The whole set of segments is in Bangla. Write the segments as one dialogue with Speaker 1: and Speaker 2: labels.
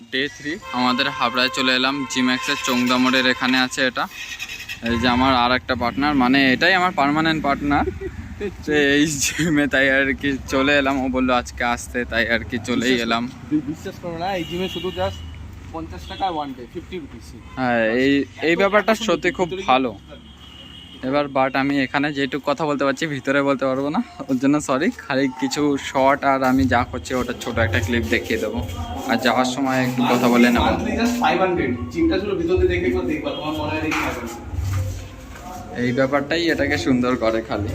Speaker 1: ডে থ্রি আমাদের হাবড়ায় চলে এলাম জিম্যাক্সের চৌংদা মোড়ের এখানে আছে এটা। এই যে আমার আর একটা পার্টনার মানে এটাই আমার পার্মানেন্ট পার্টনার এই জিমে তাই আর কি চলে এলাম। ও বলল আজকে আসতে তাই আর কি চলেই এলাম।
Speaker 2: বিশ্বাস করো না এই জিমে শুধু জাস্ট পঞ্চাশ টাকা ওয়ান ডে ফিফটি রুপিস
Speaker 1: হ্যাঁ এই এই ব্যাপারটা সত্যি খুব ভালো। এবার বাট আমি এখানে যেটুকু কথা বলতে পারছি ভিতরে বলতে পারব না। ওর জন্য সরি খালি কিছু শর্ট আর আমি যা করছি ওটা ছোট একটা ক্লিপ দেখিয়ে দেবো। আর যাওয়ার সময় একটু কথা বলে নেব। এই ব্যাপারটাই এটাকে সুন্দর করে খালি।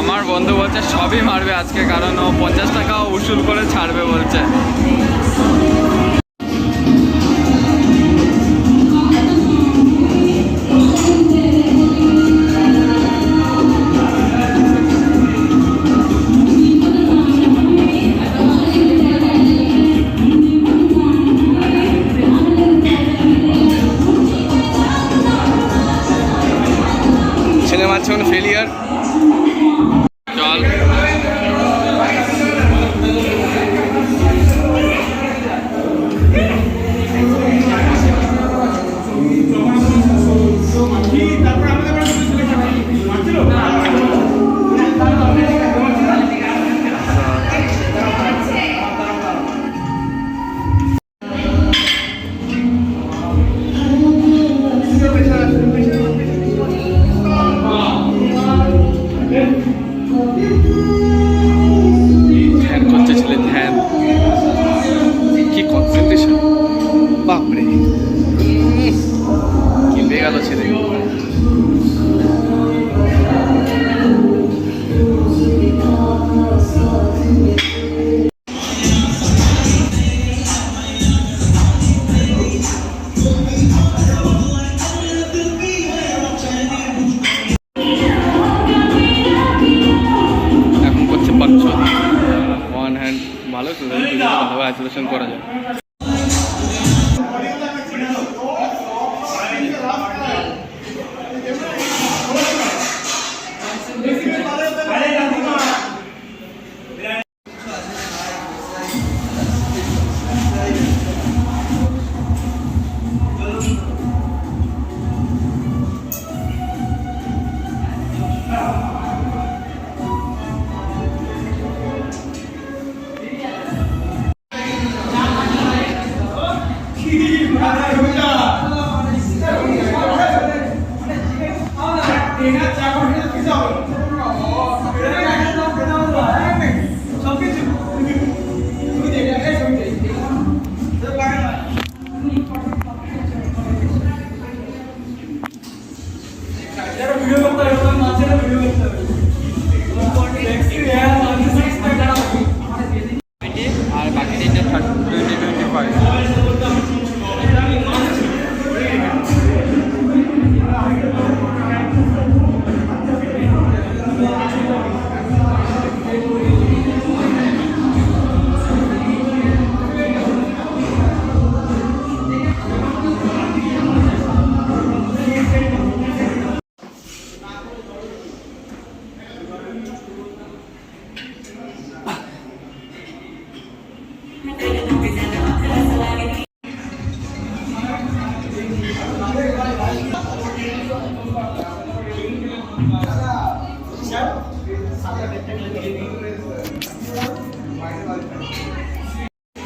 Speaker 1: আমার বন্ধু বলছে সবই মারবে আজকে কারণ ও পঞ্চাশ টাকা উসুল করে ছাড়বে বলছে।
Speaker 2: মানে ফেলিয়ার
Speaker 1: চল।
Speaker 2: ভালো তো ভালোভাবে আইসোলেশন করা যায়
Speaker 1: আর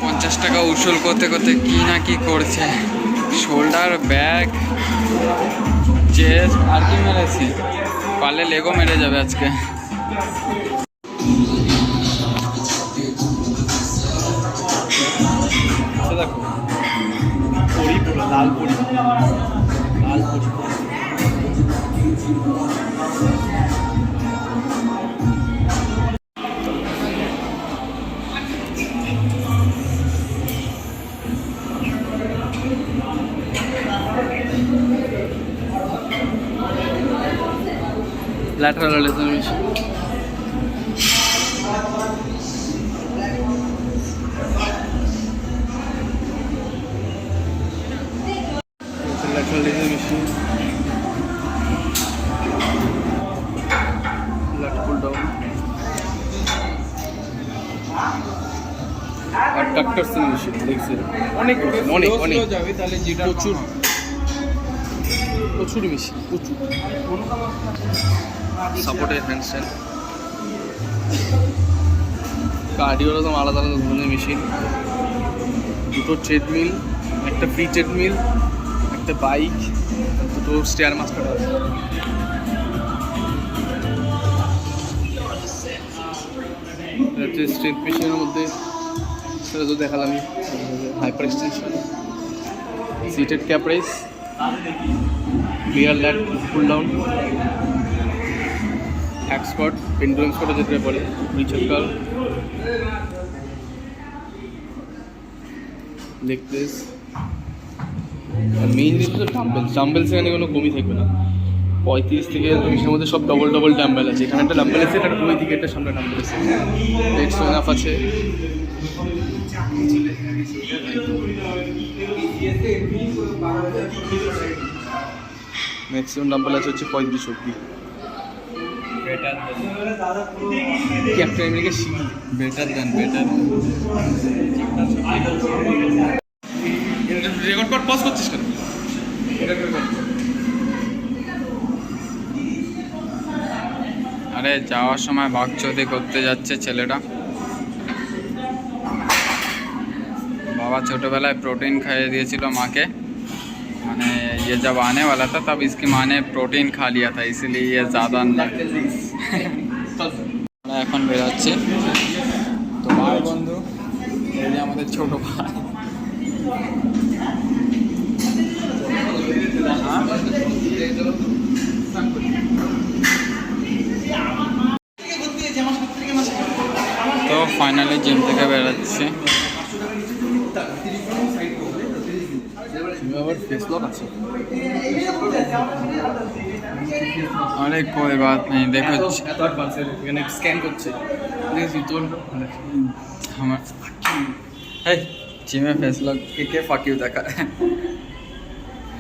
Speaker 1: পঞ্চাশ টাকা উসুল করতে করতে কি না কি করছে? শোল্ডার, ব্যাগ চেস্ট আর কি মেরেছি? পালে লেগো মেরে যাবে আজকে।
Speaker 2: দেখো। পরি পুরো, লাল পরি। লাল পরি। Lateral আর মেশিন দেখছেন অনেক অনেক অনেক।
Speaker 1: যাবে তাহলে যেটা
Speaker 2: প্রচুর। প্রচুর। মেশিন প্রচুর সাপোর্টের হ্যান্ডস্ট্যান্ড কার্ডিওর আলাদা আলাদা ধরনের মেশিন দুটো ট্রেডমিল একটা ফ্রি ট্রেডমিল একটা বাইক দুটো স্টেয়ার মাস্টার আছে। হচ্ছে স্ট্রেংথ মেশিনের মধ্যে, সেটা তো দেখালামই hyper extension seated calf raise clear lat pull down hack squat pendulum স্পটে যেতে পারে রিচার কার লেগ প্রেস আর মেইন জিনিস হচ্ছে ডাম্বেলস ডাম্বেলস এখানে কোনো কমই থাকবে না। পঁয়ত্রিশ থেকে চল্লিশের মধ্যে সব ডবল ডবল ডাম্বেল আছে। এখানে একটা ডাম্বেল আছে, একটা ওই দিকে একটা সামনে ডাম্বেল আছে। লেগ সোনাফ আছে? ম্যাক্সিমাম ডাম্বেল আছে হচ্ছে পঁয়ত্রিশ অব্দি
Speaker 1: বেটার দেন বেটার
Speaker 2: রেকর্ড করছিস কেন? রেকর্ড
Speaker 1: পারে যাওয়ার সময় বাঘচৌদি করতে যাচ্ছে ছেলেটা। বাবা ছোটবেলায় প্রোটিন খাইয়ে দিয়েছিল মাকে। মানে ইয়ে যাব आने वाला था तब इसकी माँ ने प्रोटीन खा लिया था इसीलिए ये এখন বেরোচ্ছে। তো ভাই বন্ধু, এই আমাদের ছোট ভাই। হ্যাঁ? ফাইনালি জিম থেকে বেরোচ্ছি
Speaker 2: আবার ফেস লক আছে
Speaker 1: अरे कोई बात नहीं देखो
Speaker 2: এত অ্যাডভান্স এখানে স্ক্যান করছে দেখেছি তোর
Speaker 1: আমার এই जिमे फेस लॉक के के फक यू देखा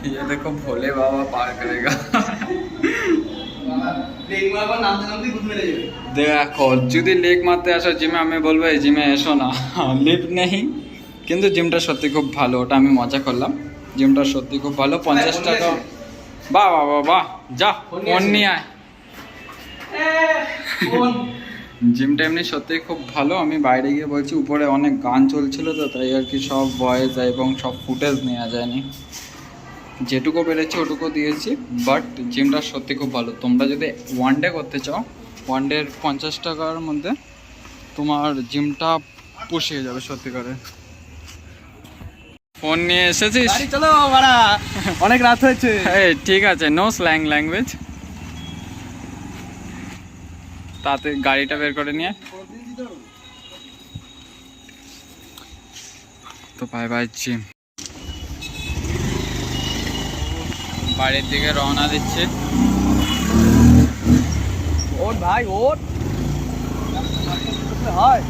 Speaker 1: ये देखो भोले बाबा पार करेगा দেখো যদি লেক মারতে আসো জিমে আমি বলব এই জিমে এসো না। লিফট নেই কিন্তু জিমটা সত্যি খুব ভালো ওটা আমি মজা করলাম। জিমটা সত্যি খুব ভালো পঞ্চাশ টাকা। বাহ বাহ বাহ বাহ যা ফোন নিয়ে আয়। জিমটা এমনি সত্যিই খুব ভালো আমি বাইরে গিয়ে বলছি উপরে অনেক গান চলছিল তো তাই আর কি সব ভয়েস এবং সব ফুটেজ নেওয়া যায়নি। যেটুকু পেরেছি ওটুকু দিয়েছি বাট জিমটা সত্যি খুব ভালো। তোমরা যদি ওয়ান ডে করতে চাও ওয়ান ডের পঞ্চাশ টাকার মধ্যে তোমার জিমটা পুষিয়ে যাবে সত্যিকারে। ফোন নিয়ে এসেছিস?
Speaker 2: চলো বাড়া অনেক রাত হয়েছে।
Speaker 1: ঠিক আছে নো স্ল্যাং ল্যাঙ্গুয়েজ তাতে গাড়িটা বের করে নিয়ে। তো বাই বাই জিম বাড়ির দিকে রওনা দিচ্ছে।
Speaker 2: ওর ভাই ওর হয়।